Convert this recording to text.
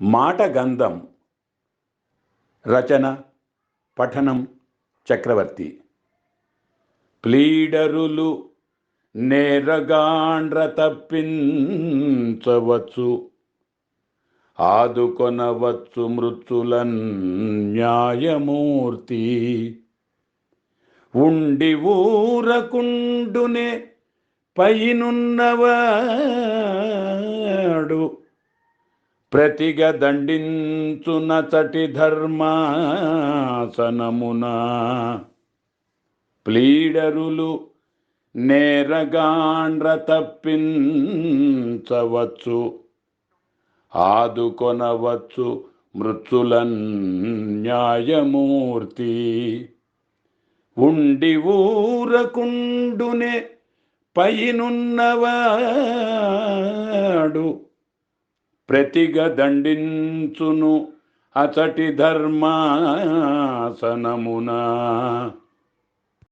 మాట గంధం రచన పఠనం చక్రవర్తి. ప్లీడరులు నేరగాండ్ర తప్పించవచ్చు ఆదుకొనవచ్చు మృత్యులన్ న్యాయమూర్తి. ఉండి ఊరకుండునే పైనున్నవాడు ప్రతిగ దండించున చటి ధర్మాసనమున ప్లీడరులు నేరగాండ్ర తప్పించవచ్చు ఆదుకొనవచ్చు మృత్యులన్ న్యాయమూర్తి. ఉండి ఊరకుండునే పైనున్నవాడు ప్రతిగ దండించును అచటి ధర్మాసనమునా.